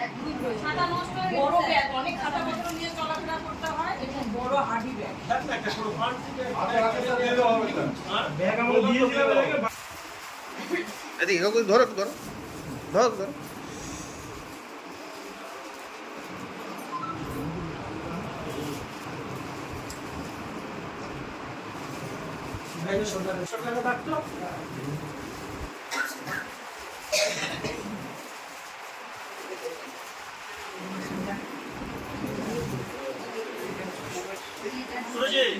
খাতা নষ্ট হয়ে বড় ব্যাগ অনেক খাতাপত্র নিয়ে চলাফেরা করতে হয় এবং বড় হাডি ব্যাগ ব্যাগ আমরা দিয়েছিলাম এদিকে ধরো ধরো। ধরো ধরো। সরকারের ডাক্তার হ্যাঁ হ্যাঁ ডাক্তার ডাক্তার রে না না না ওটা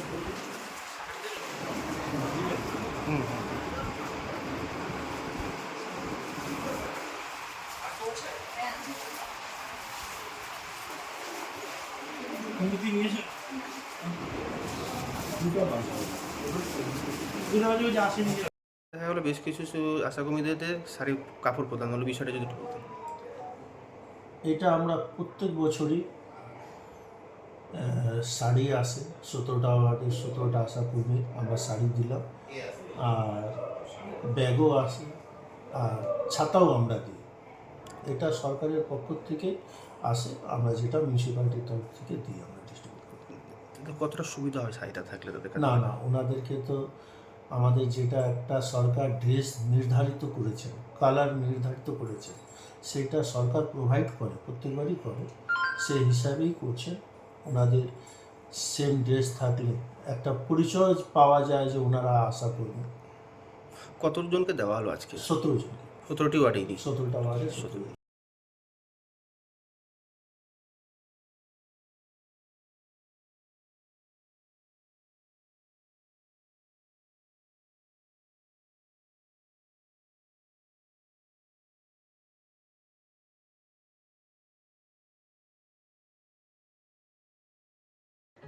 কমিটি দেখা গেলো বেশ কিছু আশা কর্মীদের শাড়ি কাপড় প্রদান হলো বিষয়টা যদি এটা আমরা প্রত্যেক বছরই শাড়ি আসে সতেরোটা ওয়ার্ডে সতেরোটা আশা কর্মী আমরা শাড়ি দিলাম। আর ব্যাগও আসে আর ছাতাও আমরা দিই। এটা সরকারের পক্ষ থেকে আসে আমরা যেটা মিউনিসিপ্যালিটির তরফ থেকে দিই আমরা ডিস্ট্রিবিউট করি। কিন্তু কতটা সুবিধা হয় শাড়িটা থাকলে তাদের না না ওনাদেরকে তো আমাদের যেটা একটা সরকার ড্রেস নির্ধারিত করেছে কালার নির্ধারিত করেছে সেটা সরকার প্রোভাইড করে প্রত্যেকবারই করে সেই হিসাবেই করছে। ওনাদের সেম ড্রেস থাকলে একটা পরিচয় পাওয়া যায় যে ওনারা আশা করবেন কতজনকে দেওয়া হলো আজকে? সতেরো জন সতেরোটি ওয়ার্ডেই নিয়ে সতেরোটা বাজে সতেরো।